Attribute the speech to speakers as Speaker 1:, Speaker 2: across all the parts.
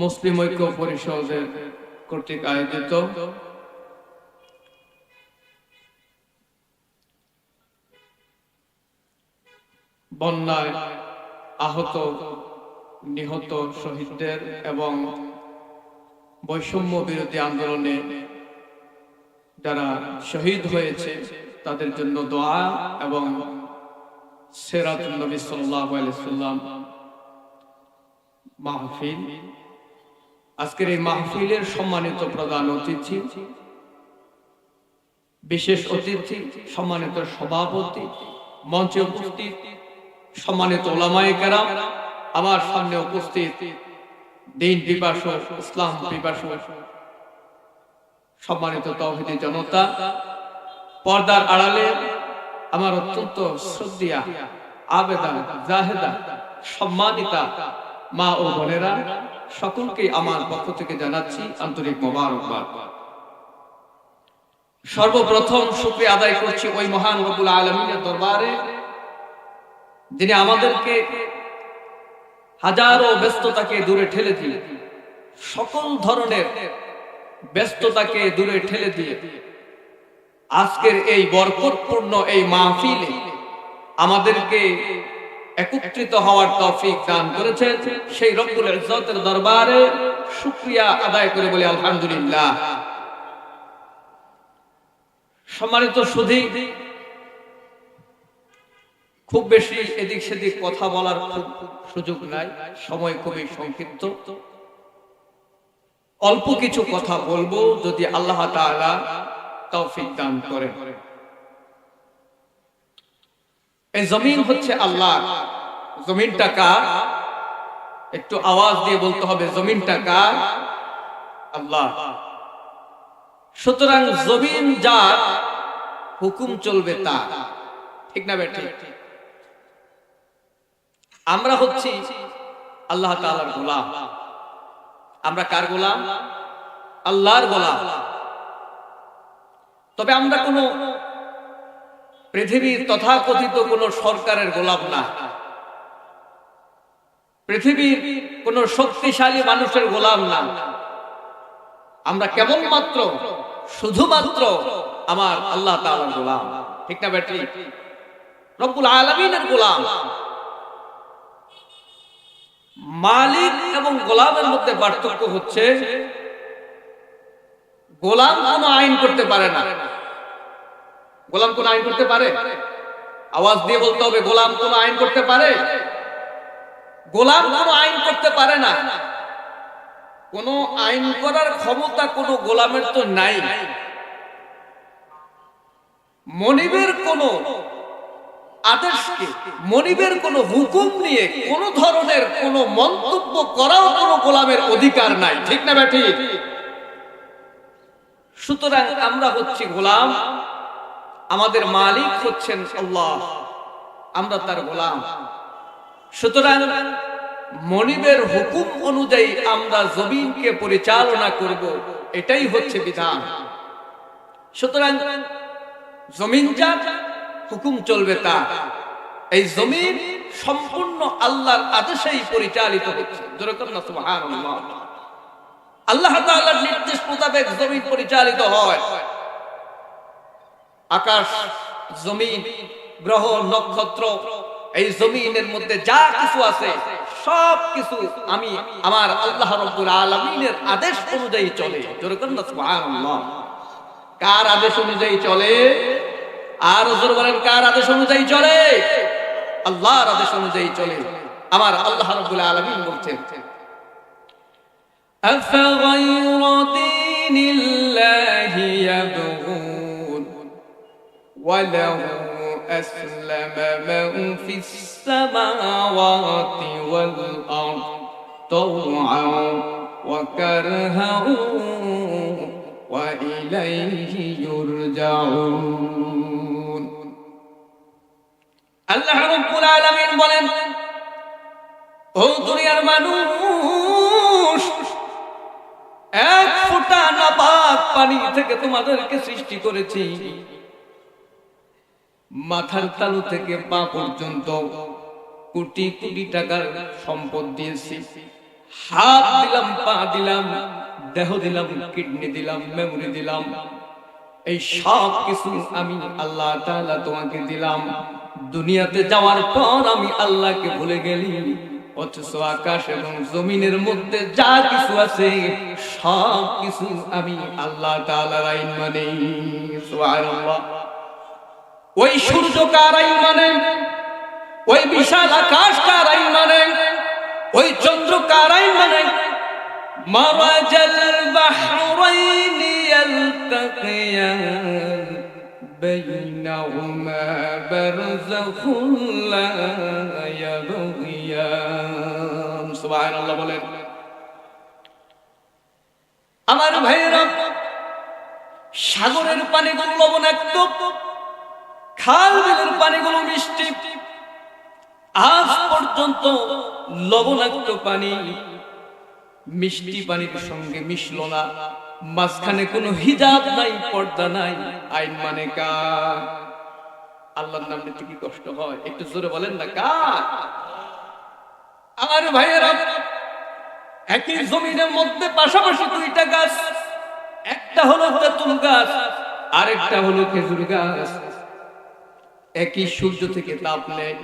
Speaker 1: মুসলিম ঐক্য পরিষদের কর্তৃক আয়োজিত। বন্যায় আহত, নিহত শহীদদের এবং বৈষম্য বিরোধী আন্দোলনে যারা শহীদ হয়েছে, তাদের জন্য দোয়া এবং সেরাতুল নবী সাল্লাল্লাহু আলাইহি সাল্লাম মাহফিল। আজকের এই মাহফিলের সম্মানিত প্রধান অতিথি, বিশেষ অতিথি, সম্মানিত সভাপতি, মঞ্চে উপস্থিত, সম্মানিত ওলামায়ে কেরাম, আমার সামনে উপস্থিত দিন পিপাসু, ইসলাম পিপাসু, সম্মানিত তৌহিদি জনতা, পর্দার আড়ালে আমার অত্যন্ত শ্রদ্ধিয়া আবেদা জাহেদা, সম্মানিতা মা ও বোনেরা সকলকে আমার পক্ষ থেকে জানাচ্ছি আন্তরিক মোবারকবাদ। সর্বপ্রথম শুক্রিয়া আদায় করছি ওই মহান রবুল আলমিনের দরবারে, যিনি আমাদেরকে হাজারো ব্যস্ততাকে দূরে ঠেলে দিয়ে, সকল ধরনের ব্যস্ততাকে দূরে ঠেলে দিয়ে, আজকের এই বরকতপূর্ণ এই মাহফিলে আমাদেরকে একত্রিত হওয়ার তৌফিক দান করেছেন। সেই রব্বুল ইজ্জতের দরবারে শুকরিয়া আদায় করে বলি, আলহামদুলিল্লাহ। সম্মানিত সুধী, খুব বেশি এদিক সেদিক কথা বলার সুযোগ নাই, সময় খুবই সংক্ষিপ্ত। অল্প কিছু কথা বলব, যদি আল্লাহ তাআলা তৌফিক দান করে এই জমিন হচ্ছে আল্লাহ। জমিনটা কার? একটু আওয়াজ দিয়ে বলতে হবে, জমিনটা কার? আল্লাহ। সুতরাং জমিন যার, হুকুম চলবে তা ঠিক না বেঠিক? আমরা হচ্ছি আল্লাহ তাআলার গোলাম। আমরা কার গোলাম? আল্লাহর গোলাম। তবে আমরা কোন পৃথিবীর তথাকথিত কোন সরকারের গোলাম না। পৃথিবীর কোন শক্তিশালী মানুষের গোলাম না। আমরা কেবলমাত্র শুধুমাত্র আমার আল্লাহ গোলাম। ঠিক না ব্যাটি রব্বুল আলামিনের গোলাম। মালিক এবং গোলামের মধ্যে পার্থক্য হচ্ছে গোলাম কোনো আইন করতে পারে না। গোলাম কোন আইন করতে পারে? আওয়াজ দিয়ে বলতে হবে, গোলাম কোন আইন করতে পারে? গোলাম কোন আইন করতে পারে না। কোন আইন করার ক্ষমতা কোন গোলামের তো নাই। মনিবের কোন আদেশকে, মনিবের কোন হুকুম নিয়ে কোন ধরনের কোন মন্তব্য করাও কোন গোলামের অধিকার নাই। ঠিক না ব্যাটি? সুতরাং আমরা হচ্ছি গোলাম। আমাদের মালিক হচ্ছেন আল্লাহ, আমরা তার গোলাম। সুতরাং মনিবের হুকুম অনুযায়ী আমরা জমিনকে পরিচালনা করব, এটাই হচ্ছে বিধান। সুতরাং জমিন যা হুকুম চলবে তা এই জমিন সম্পূর্ণ আল্লাহর আদেশেই পরিচালিত হচ্ছে। আল্লাহ নির্দেশ মোতাবেক জমিন পরিচালিত হয়। আকাশ জমিন গ্রহ নক্ষত্র এই জমিনের মধ্যে যা কিছু আছে সব কিছু আমি আমার আল্লাহ রব্বুল আলামিনের আদেশ অনুযায়ী চলে যেরকম না সুবহানাল্লাহ কার আদেশ অনুযায়ী চলে আর ওজোর বলেন কার আদেশ অনুযায়ী চলে আল্লাহর আদেশ অনুযায়ী চলে আমার আল্লাহ রাব্বুল আলামিন বলছেন أفغير دين الله وله أسلم من في السماوات والأرض طوعا وكرها وإليه يرجعون আল্লাহ রব্বুল আলামিন বলেন ও দুনিয়ার মানুষ এক ফোঁটা নাপাক পানি থেকে তোমাদেরকে সৃষ্টি করেছি মাথার তালু থেকে পা পর্যন্ত কোটি কোটি টাকার সম্পদ দিয়েছি। হাত দিলাম, পা দিলাম, দেহ দিলাম, কিডনি দিলাম মেমোরি দিলাম। এই সব কিছু আমি আল্লাহ তোমাকে দিলাম। দুনিয়াতে যাওয়ার পর আমি আল্লাহকে ভুলে গেলি, অথচ আকাশ এবং জমিনের মধ্যে যা কিছু আছে, সব কিছু আমি আল্লাহ তাআলার আইন মানে ওই সূর্য কার আইন মানে ওই বিশাল আকাশ কার আইন মানে ওই চন্দ্র কার আইন মানে مرج البحرين يلتقيان بينهما برزخ لا يبغيان سبحان الله বলেন আমার ভাইয়েরা সাগরের পানিগুলো লবণাক্ত খাল বিলের পানিগুলো মিষ্টি। আজ পর্যন্ত লবণাক্ত পানি মিষ্টি পানির সঙ্গে মিশলো না। মাঝখানে কোনো হিজাব নাই, পর্দা নাই, আইন মানে কার? আল্লাহর নাম নিতে কি কষ্ট হয়? একটু জোরে বলেন না, কার? আমার ভাইয়েরা, একই জমিনের মধ্যে পাশাপাশি দুইটা গাছ, একটা হলো তেঁতুল গাছ, আরেকটা হলো খেজুর গাছ। একই সূর্য থেকে তাপ নেয়,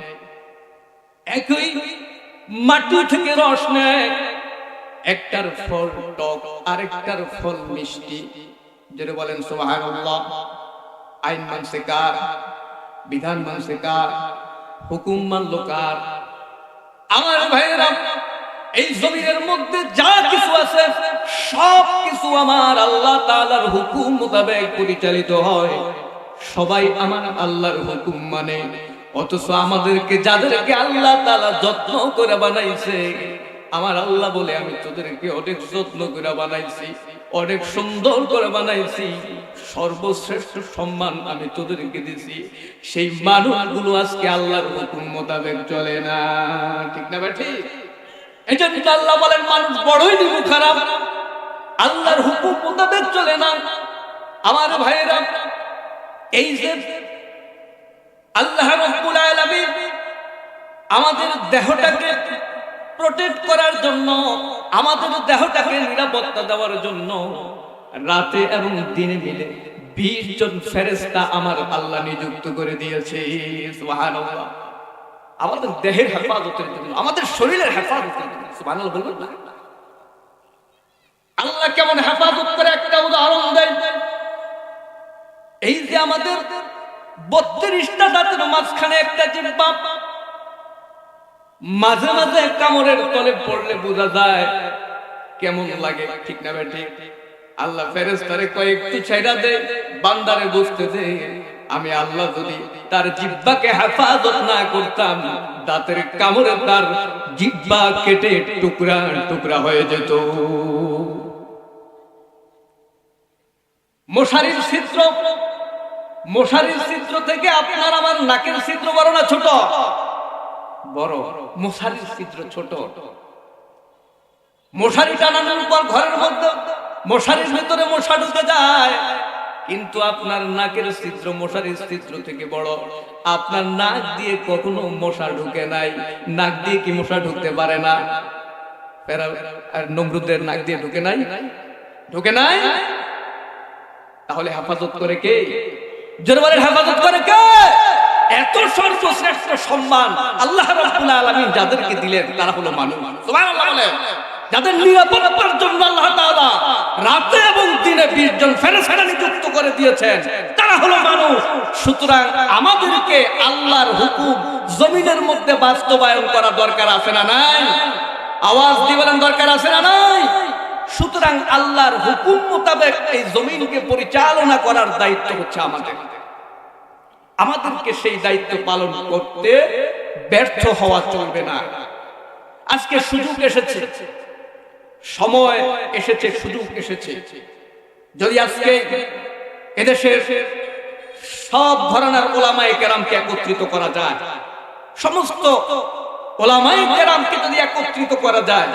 Speaker 1: একই মাটি থেকে রস নেয়। একটার ফল টক, আরেকটার ফল মিষ্টি। যেটা বলেন, সুবহানাল্লাহ। আইন মানছে কার? বিধান মানছে কার? হুকুম মানল কার? আমার ভাইয়েরা, এই জমিনের মধ্যে যা কিছু আছে সব কিছু আমার আল্লাহ তাআলার হুকুম মোতাবেক পরিচালিত হয়। সবাই আমার আল্লাহর হুকুম মানে। অথচ আমাদেরকে যাদেরকে আল্লাহ তালা যত্ন করে বানাইছে, আমার আল্লাহ বলে আমি তোদেরকে অনেক যত্ন করে বানাইছি, অনেক সুন্দর করে বানাইছি। সর্বশ্রেষ্ঠ সম্মান আমি তোদেরকে দিছি। সেই মানুষগুলো আজকে আল্লাহর হুকুম মোতাবেক চলে না। ঠিক না ঠিক? এই আল্লাহ বলেন, মানুষ বড়ই দিব খারাপ। আল্লাহর হুকুম মোতাবেক চলে না। আমার ভাইয়েরা এই যে আল্লাহ রব্বুল আমাদের দেহটাকে প্রোটেক্ট করার জন্য, আমাদের দেহটাকে নিরাপত্তা দেওয়ার জন্য রাতে এবং দিনে মিলে বিশ জন ফেরেস্তা আমার আল্লাহ নিযুক্ত করে দিয়েছে। আমাদের দেহের হেফাজতের জন্য, আমাদের শরীরের হেফাজতের জন্য আল্লাহ কেমন হেফাজত করে একটা উদাহরণ দেয় এই যে আমাদের বত্রিশটা দাঁতের মাঝখানে একটা জিব্বা, মাঝে মাঝে কামড়ের তলে পড়লে বোঝা যায় কেমন লাগে, ঠিক না বেঠি আল্লাহ ফেরেস্তারে কয়েকটু ছেড়া দে, বান্দারে বুঝতে দে। আমি আল্লাহ যদি তার জিব্বাকে হেফাজত না করতাম, দাঁতের কামড়ে তার জিব্বা কেটে টুকরা টুকরা হয়ে যেত। মশারির চিত্র মশারির চিত্র থেকে আপনার আমার নাকের চিত্র বড় না ছোট? বড়। মশারির চিত্র ছোট। মশারি টানানোর পর ঘরের মধ্যে মশারির ভিতরে মশা ঢুকে যায়। কিন্তু আপনার নাকের চিত্র মশারির চিত্র থেকে বড়। আপনার নাক দিয়ে কখনো মশা ঢুকে নাই। নাক দিয়ে কি মশা ঢুকতে পারে না? আর নমরুদের নাক দিয়ে ঢুকে নাই? ঢুকে নাই? তাহলে হেফাজত করে কে? জোরবারের হেফাজত করে কে? এত সর্বশ্রেষ্ঠ সম্মান আল্লাহ রাব্বুল আলামিন যাদেরকে দিলেন, তারা হলো মানুষ। সুবহানাল্লাহ বলেন। যাদের নিরাপত্তার জন্য আল্লাহ তাআলা রাতে এবং দিনে 20 জন ফেরেশতা নিযুক্ত করে দিয়েছেন, তারা হলো মানুষ। সুতরাং আমাদেরকে আল্লাহর হুকুম জমিনের মধ্যে বাস্তবায়ন করা দরকার আছে না নাই? আওয়াজ দিয়ে বলেন, দরকার আছে না নাই? সুতরাং আল্লাহর হুকুম মোতাবেক এই জমিনকে পরিচালনা করার দায়িত্ব হচ্ছে আমাদের। আমাদেরকে সেই দায়িত্ব পালন করতে ব্যর্থ হওয়া চলবে না। আজকে সুযোগ এসেছে। সময় এসেছে, সুযোগ এসেছে। যদি আজকে এদেশের সব ধরনের ওলামায়ে কেরামকে একত্রিত করা যায়, সমস্ত ওলামায়ে কেরামকে যদি একত্রিত করা যায়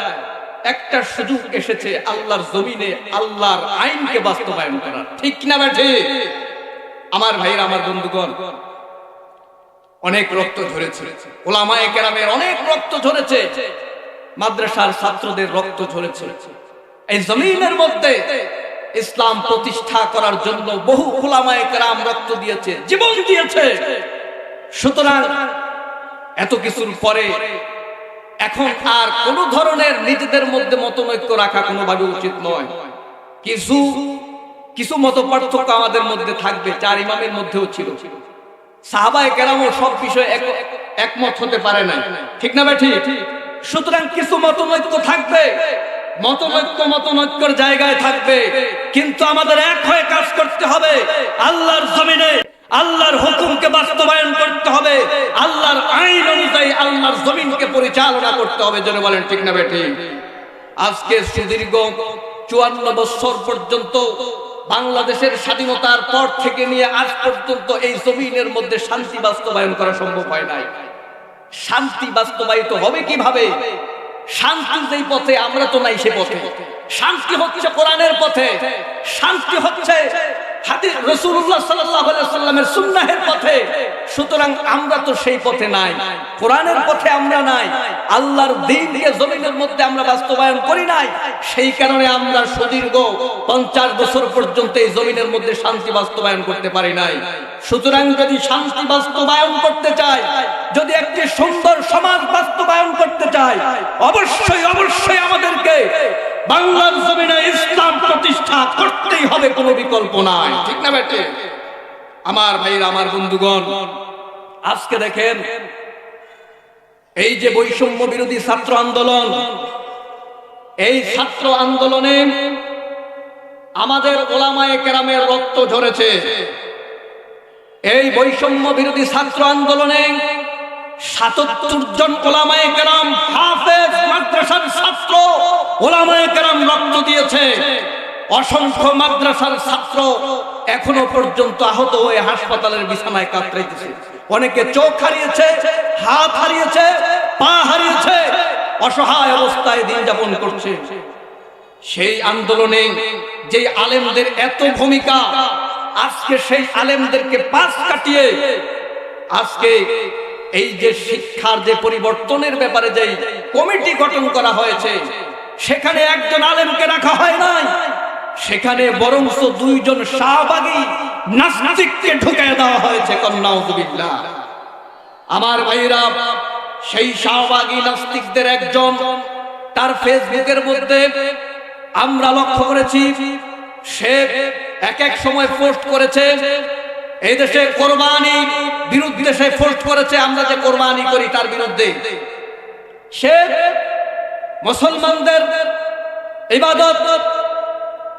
Speaker 1: একটা সুযোগ এসেছে আল্লাহর জমিনে, আল্লাহর আইনকে বাস্তবায়ন করার। ঠিক না ব্যাঠে আমার ভাইয়ের, আমার বন্ধুগণ, অনেক রক্ত ঝরেছে। ওলামায়ে কেরামের অনেক রক্ত ঝরেছে। মাদ্রাসার ছাত্রদের রক্ত ঝরেছে। এই জমিনের মধ্যে ইসলাম প্রতিষ্ঠা করার জন্য বহু ওলামায়ে কেরাম রক্ত দিয়েছে, জীবন দিয়েছে। সুতরাং এত কিছুর পরে এখন আর কোন ধরনের নিজেদের মধ্যে মতনৈক্য রাখা কোনোভাবে উচিত নয়। কিছু কিছু মত পার্থক্য আমাদের মধ্যে থাকবে, চার ইমামের মধ্যেও ছিল। সাহাবায়ে কেরামও সব বিষয়ে এক- একমত হতে পারে না ঠিক না ঠিক। সুতরাং কিছু মতনৈক্য থাকবে, মতনৈক্য মতনৈক্যর জায়গায় থাকবে, কিন্তু আমাদের এক হয়ে কাজ করতে হবে আল্লাহর জমিনে। আল্লাহর হুকুমকে বাস্তবায়ন করতে হবে। আল্লাহর আইন অনুযায়ী আল্লাহর জমিনকে পরিচালনা করতে হবে যেন বলেন ঠিক না বেটি আজকে সুদীর্ঘ চুয়ান্ন বছর পর্যন্ত বাংলাদেশের স্বাধীনতার পর থেকে নিয়ে আজ পর্যন্ত এই জমিনের মধ্যে শান্তি বাস্তবায়ন করা সম্ভব হয় নাই। শান্তি বাস্তবায়িত হবে কীভাবে? শান্তি যেই পথে, আমরা তো নাই সে পথে। শান্তি হচ্ছে কোরআনের পথে। শান্তি হচ্ছে পথে। সুতরাং আমরা তো সেই পথে নাই। পথে আমরা নাই। আল্লাহর মধ্যে আমরা বাস্তবায়ন করি নাই। সেই কারণে আমরা পঞ্চাশ বছর জমিনের মধ্যে শান্তি বাস্তবায়ন করতে পারি নাই। সুতরাং যদি শান্তি বাস্তবায়ন করতে চাই, যদি একটি সুন্দর সমাজ বাস্তবায়ন করতে চাই, অবশ্যই অবশ্যই আমাদেরকে বাংলার জমিনে ইসলাম প্রতিষ্ঠা করতেই হবে কোনো বিকল্প নাই। ঠিক না বেটে? আমার ভাইরা আমার বন্ধুগণ, আজকে দেখেন, এই যে বৈষম্য বিরোধী ছাত্র আন্দোলন, এই ছাত্র আন্দোলনে আমাদের ওলামায়ে কেরামের রক্ত ঝরেছে। এই বৈষম্য বিরোধী ছাত্র আন্দোলনে সাতাত্তর জন ওলামায়ে কেরাম হাফেজ মাদ্রাসার ছাত্র। ওলামায়ে কেরাম রক্ত দিয়েছে। অসংখ্য মাদ্রাসার ছাত্র এখনও পর্যন্ত আহত হয়ে হাসপাতালের বিছানায় কাতরাইতেছে। অনেকে চোখ হারিয়েছে, হাত হারিয়েছে, পা হারিয়েছে, অসহায় অবস্থায় দিন যাপন করছে। সেই আন্দোলনে যে আলেমদের এত ভূমিকা, আজকে সেই আলেমদেরকে পাশ কাটিয়ে আজকে এই যে শিক্ষার যে পরিবর্তনের ব্যাপারে যে কমিটি গঠন করা হয়েছে, সেখানে একজন আলেমকে রাখা হয় নাই। সেখানে বরংস দুইজন শাহবাগী নাস্তিককে ঢুকে দেওয়া হয়েছে, কন্যাউজুবিল্লাহ। আমার ভাইরা, সেই শাহবাগী নাস্তিকদের একজন, তার ফেসবুকের মধ্যে আমরা লক্ষ্য করেছি, সে এক এক সময় পোস্ট করেছে এই দেশে কোরবানি বিরুদ্ধে সে পোস্ট করেছে, আমরা যে কোরবানি করি তার বিরুদ্ধে। সে মুসলমানদের ইবাদত,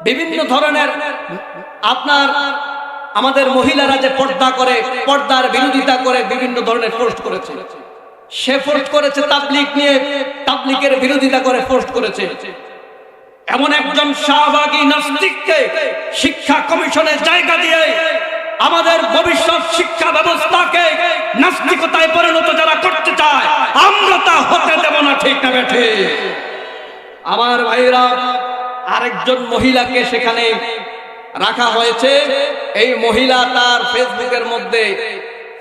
Speaker 1: বিভিন্ন ধরনের আপনার আমাদের মহিলারা যে পর্দা করে, পর্দার বিরোধিতা করে বিভিন্ন ধরনের পোস্ট করেছে। সে পোস্ট করেছে তাবলিক নিয়ে তাবলিকের বিরোধিতা করে পোস্ট করেছে। এমন একজন শাহবাগী নাস্তিককে শিক্ষা কমিশনের জায়গা দিয়ে আমাদের ভবিষ্যৎ শিক্ষা ব্যবস্থাকে নাস্তিকতায় পরিণত যারা করতে চায়, আমরা তা হতে দেব না, ঠিক না বেঠে? আমার ভাইরা, আরেকজন মহিলাকে সেখানে রাখা হয়েছে। এই মহিলা তার ফেসবুকের মধ্যে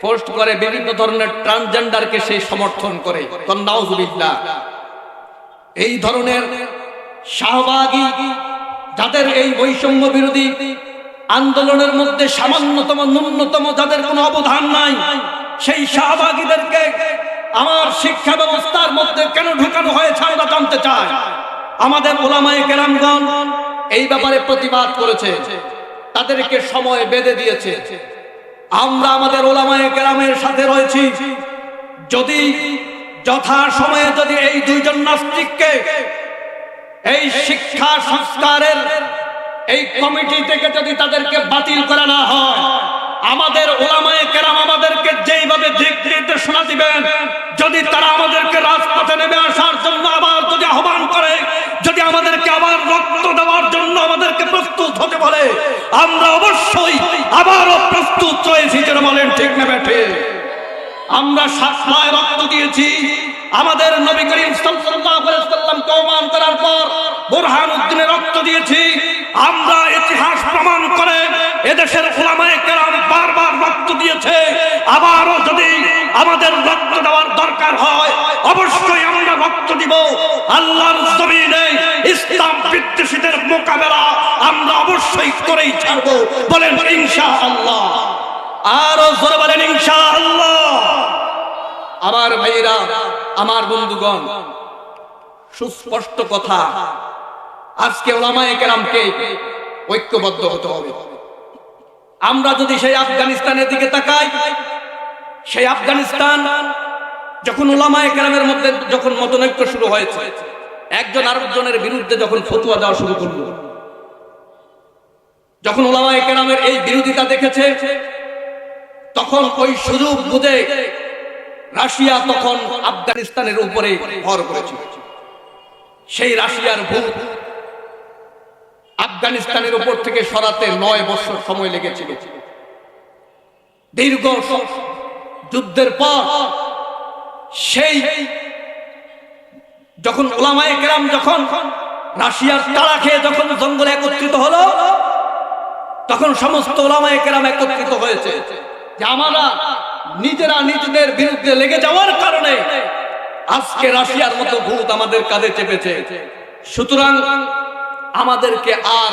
Speaker 1: পোস্ট করে বিভিন্ন ধরনের ট্রান্সজেন্ডারকে সে সমর্থন করে। এই ধরনের শাহবাগী যাদের এই বৈষম্য বিরোধী আন্দোলনের মধ্যে সামান্যতম, ন্যূনতম যাদের কোনো অবদান নাই, সেই শাহবাগীদেরকে আমার শিক্ষা ব্যবস্থার মধ্যে কেন ঢুকানো হয়েছে আমরা জানতে চাই। আমাদের ওলামায়ে কেরামগণ এই ব্যাপারে প্রতিবাদ করেছে, তাদেরকে সময় বেঁধে দিয়েছে। আমরা আমাদের ওলামায়ে কেরামের সাথে রয়েছি। যদি যথা সময়ে যদি এই দুইজন নাস্তিককে এই শিক্ষা সংস্কারের এই কমিটি থেকে যদি তাদেরকে বাতিল করা না হয়, আমাদের ওলামায়ে কেরাম আমাদেরকে যেইভাবে দিক নির্দেশনা দিবেন, যদি তারা আমাদেরকে রাজপথে নেমে আসার জন্য আবার যদি আহ্বান করে, যদি আমাদেরকে আবার রক্ত দেওয়ার জন্য আমাদেরকে প্রস্তুত হতে বলে, আমরা অবশ্যই আবারও প্রস্তুত রয়েছি যেন বলেন ঠিক না বেঠে আমরা সাতমায় রক্ত দিয়েছি, আমাদের নবী করিম সাল্লাল্লাহু আলাইহি সাল্লামকে অপমান করার পর বুরহান উদ্দিনে রক্ত দিয়েছি আমরা ইতিহাস প্রমাণ করে এদেশের ওলামায়ে কেরাম বারবার রক্ত
Speaker 2: দিয়েছে। আবারও যদি আমাদের রক্ত দেওয়ার দরকার হয়, অবশ্যই আমরা রক্ত দিব। আল্লাহর জমিনে ইসলাম বিদ্বেষীদের মোকাবেলা আমরা অবশ্যই করেই ছাড়বো। বলেন ইনশা আল্লাহ আরও জোরে বলেন ইনশা আল্লাহ
Speaker 1: আমার ভাইরা, আমার বন্ধুগণ, সুস্পষ্ট কথা। আজকে ওলামায়ে কেরামকে ঐক্যবদ্ধ হতে হবে। আমরা যদি সেই আফগানিস্তানের দিকে তাকাই, সেই আফগানিস্তান যখন ওলামায়ে কেরামের মধ্যে যখন মতনৈক্য শুরু হয়েছে, একজন আরেকজনের বিরুদ্ধে যখন ফতুয়া দেওয়া শুরু করল, যখন ওলামায়ে কেরামের এই বিরোধিতা দেখেছে, তখন ওই সুযোগ বুঝে রাশিয়া তখন আফগানিস্তানের উপরে ভর করেছিল। সেই রাশিয়ার ভূত আফগানিস্তানের উপর থেকে সরাতে নয় বছর সময় লেগেছিল। দীর্ঘ যুদ্ধের পর সেই যখন ওলামায় কেরাম যখন রাশিয়ার তাড়া খেয়ে যখন জঙ্গলে একত্রিত হলো, তখন সমস্ত ওলামায় কেরাম একত্রিত হয়েছে যে আমরা নিজেরা নিজেদের বিরুদ্ধে লেগে যাওয়ার কারণে আজকে রাশিয়ার মতো ভূত আমাদের কাঁধে চেপেছে। সুতরাং আমাদেরকে আর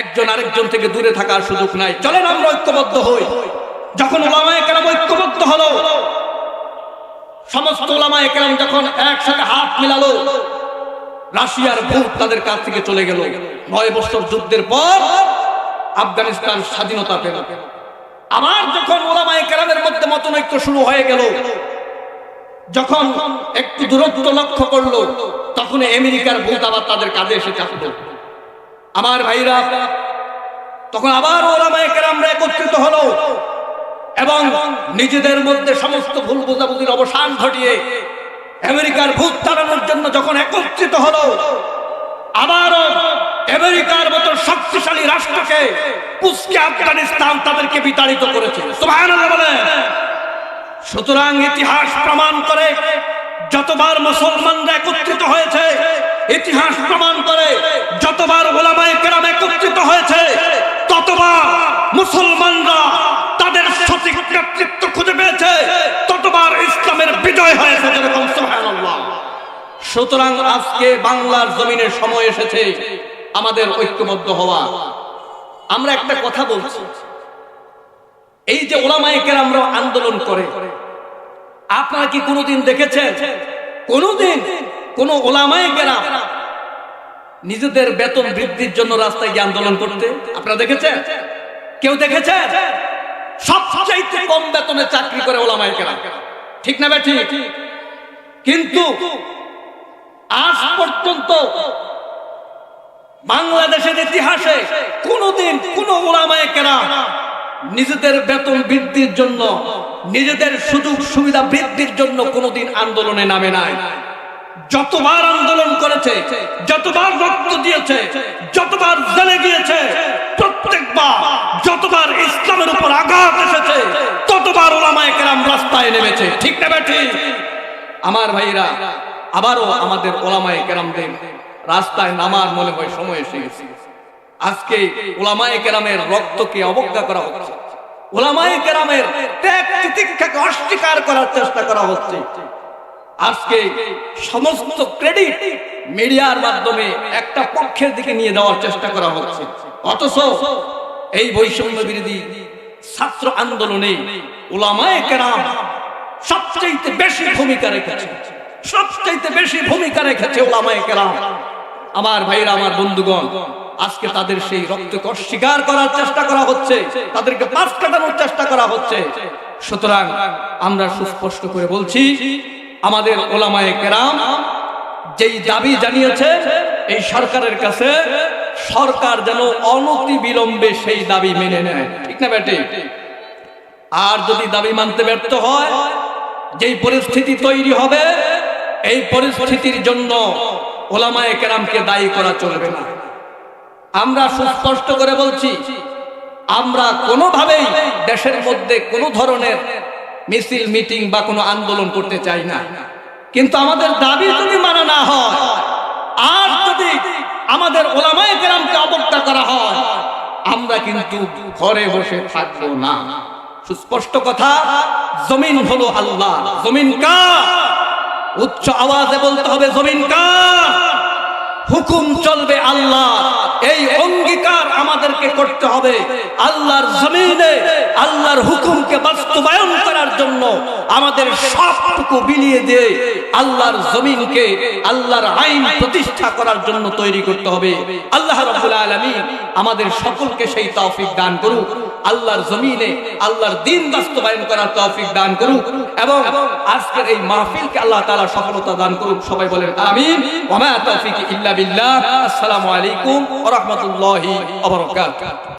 Speaker 1: একজন আরেকজন থেকে দূরে থাকার সুযোগ নাই। চলেন আমরা ঐক্যবদ্ধ হই। যখন ওলামায়ে কেরাম ঐক্যবদ্ধ হলো, সমস্ত ওলামায়ে কেরাম যখন একসাথে হাত মিলালো, রাশিয়ার ভূত তাদের কাছ থেকে চলে গেল। নয় বছর যুদ্ধের পর আফগানিস্তান স্বাধীনতা পেল। আবার যখন ওলামায়ে কেরামের মধ্যে মতনৈক্য শুরু হয়ে গেল, যখন একটু দূরত্ব লক্ষ্য করল তখন আমেরিকার ভূত আবার তাদের কাজে এসে চাপলো। আমার ভাইরা, তখন আবার ওলামায়ে কেরামরা একত্রিত হলো এবং নিজেদের মধ্যে সমস্ত ভুল বোঝাবুঝির অবসান ঘটিয়ে আমেরিকার ভূত তাড়ানোর জন্য যখন একত্রিত হলো, আবারও আমেরিকার মতো শক্তিশালী রাষ্ট্রকে পুষ্কে আফগানিস্তান তাদেরকে বিতাড়িত করেছে। সুতরাং ইতিহাস প্রমাণ করে যতবার মুসলমানরা একত্রিত হয়েছে, ইতিহাস প্রমাণ করে, যতবার ওলামায়ে কেরাম একত্রিত হয়েছে, ততবার মুসলমানরা তাদের সঠিক নেতৃত্ব খুঁজে পেয়েছে, ততবার ইসলামের বিজয় হয়েছে যেরকম সুতরাং আজকে বাংলার জমিনে সময় এসেছে আমাদের ঐক্যবদ্ধ হওয়া। আমরা একটা কথা বলছি। এই যে ওলামায়ে কেরামরা আন্দোলন করে আপনারা কি কোনোদিন দেখেছেন? কোনোদিন কোন ওলামায়ে কেরাম নিজেদের বেতন বৃদ্ধির জন্য রাস্তায় গিয়ে আন্দোলন করতে? আপনারা দেখেছেন? কেউ দেখেছেন? সবচাইতে কম বেতনে চাকরি করে ওলামায়ে কেরাম। ঠিক না বেঠি কিন্তু আজ পর্যন্ত বাংলাদেশের ইতিহাসে কোনোদিন কোন ওলামায়ে কেরাম নিজেদের বেতন বৃদ্ধির জন্য, নিজেদের সুযোগ সুবিধা বৃদ্ধির জন্য কোনোদিন আন্দোলনে নামে নাই। যতবার আন্দোলন করেছে, যতবার রক্ত দিয়েছে, যতবার জেলে গিয়েছে, প্রত্যেকবার যতবার ইসলামের উপর আঘাত এসেছে, ততবার ওলামায়ে কেরাম রাস্তায় নেমেছে। ঠিক না বেঠি? আমার ভাইরা, আবারও আমাদের ওলামায়ে কেরামদের রাস্তায় নামার মনে হয় সময় এসে গেছে। আজকে ওলামায়ে কেরামের রক্তকে অবজ্ঞা করা হচ্ছে। ওলামায়ে কেরামের ত্যাগ তিতিক্ষাকে অস্বীকার করার চেষ্টা করা হচ্ছে। আজকে সমস্ত ক্রেডিট মিডিয়ার মাধ্যমে একটা পক্ষের দিকে নিয়ে যাওয়ার চেষ্টা করা হচ্ছে। অথচ এই বৈষম্য বিরোধী ছাত্র আন্দোলনে ওলামায়ে কেরাম সবচাইতে বেশি ভূমিকা রেখেছে। সবচাইতে বেশি ভূমিকা রেখেছে ওলামায়ে কেরাম। আমার ভাইরা, আমার বন্ধুগণ আজকে তাদের সেই রক্তকে অস্বীকার করার চেষ্টা করা হচ্ছে, তাদেরকে পাশ কাটানোর চেষ্টা করা হচ্ছে। সুতরাং আমরা সুস্পষ্ট করে বলছি, আমাদের ওলামায়ে কেরাম যেই দাবি জানিয়েছে, এই সরকারের কাছে সরকার যেন অনতি বিলম্বে সেই দাবি মেনে নেয়। ঠিক না বেটে? আর যদি দাবি মানতে ব্যর্থ হয়, যেই পরিস্থিতি তৈরি হবে, এই পরিস্থিতির জন্য ওলামায়ে কেরামকে দায়ী করা চলবে না। আমরা সুস্পষ্ট করে বলছি, আমরা কোনোভাবেই দেশের মধ্যে কোনো ধরনের মিছিল, মিটিং বা কোনো আন্দোলন করতে চাই না। কিন্তু আমাদের দাবি যদি মানা না হয়, আর যদি আমাদের ওলামায় কেরামকে অবজ্ঞা করা হয়, আমরা কিন্তু ঘরে বসে থাকব না। সুস্পষ্ট কথা, জমিন হলো আল্লাহ। জমিন কা উচ্চ আওয়াজে বলতে হবে, জমিন কার? হুকুম চলবে আল্লাহ। এই অঙ্গীকার আমাদেরকে করতে হবে। আল্লাহর জমিনে আল্লাহর হুকুমকে বাস্তবায়ন করার জন্য আমাদের সবটুকু বিলিয়ে দিয়ে আল্লাহর জমিনকে আল্লাহর আইন প্রতিষ্ঠা করার জন্য তৈরি করতে হবে। আল্লাহ রাব্বুল আলামিন আমাদের সকলকে সেই তৌফিক দান করুক। আল্লাহর জমিনে আল্লাহর দিন বাস্তবায়ন করার তৌফিক দান করুক এবং আজকের এই মাহফিলকে আল্লাহ তাআলা সফলতা দান করুক। সবাই বলেন আমিন। ওয়া মা তাওফিকি ইল্লা বিল্লাহ। আসসালামু আলাইকুম ওয়া রাহমাতুল্লাহি ওয়া বারাকাতুহু।